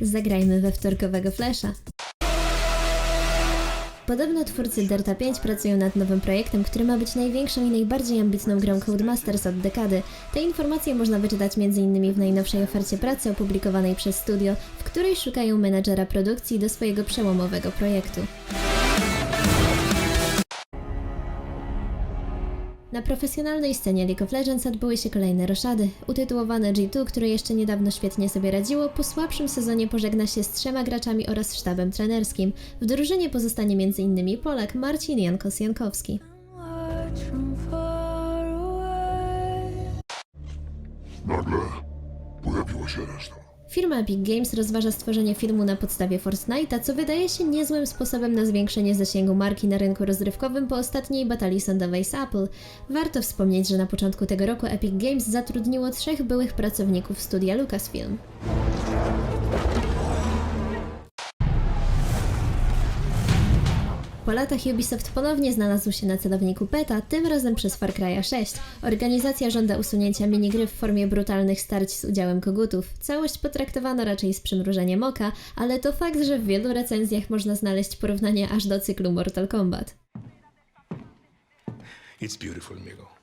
Zagrajmy we wtorkowego Flasha. Podobno twórcy Delta 5 pracują nad nowym projektem, który ma być największą i najbardziej ambitną grą Codemasters od dekady. Te informacje można wyczytać m.in. w najnowszej ofercie pracy opublikowanej przez studio, w której szukają menadżera produkcji do swojego przełomowego projektu. Na profesjonalnej scenie League of Legends odbyły się kolejne roszady. Utytułowane G2, które jeszcze niedawno świetnie sobie radziło, po słabszym sezonie pożegna się z trzema graczami oraz sztabem trenerskim. W drużynie pozostanie m.in. Polak Marcin Jankos-Jankowski. Nagle pojawiła się reszta. Firma Epic Games rozważa stworzenie filmu na podstawie Fortnite'a, co wydaje się niezłym sposobem na zwiększenie zasięgu marki na rynku rozrywkowym po ostatniej batalii sądowej z Apple. Warto wspomnieć, że na początku tego roku Epic Games zatrudniło trzech byłych pracowników studia Lucasfilm. Po latach Ubisoft ponownie znalazł się na celowniku PETA, tym razem przez Far Cry'a 6. Organizacja żąda usunięcia minigry w formie brutalnych starć z udziałem kogutów. Całość potraktowano raczej z przymrużeniem oka, ale to fakt, że w wielu recenzjach można znaleźć porównanie aż do cyklu Mortal Kombat. It's beautiful, amigo.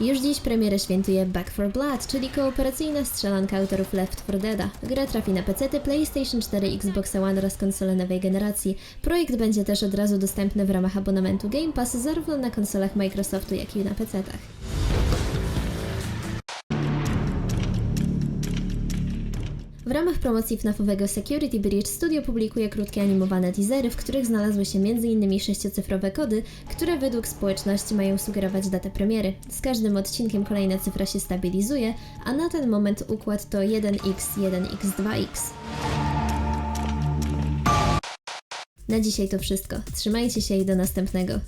Już dziś premierę świętuje Back 4 Blood, czyli kooperacyjna strzelanka autorów Left 4 Deada. Gra trafi na PC, PlayStation 4, Xbox One oraz konsole nowej generacji. Projekt będzie też od razu dostępny w ramach abonamentu Game Pass zarówno na konsolach Microsoftu, jak i na PC-tach. W ramach promocji FNAFowego Security Breach studio publikuje krótkie animowane teasery, w których znalazły się m.in. sześciocyfrowe kody, które według społeczności mają sugerować datę premiery. Z każdym odcinkiem kolejna cyfra się stabilizuje, a na ten moment układ to 1x, 1x2x. Na dzisiaj to wszystko. Trzymajcie się i do następnego.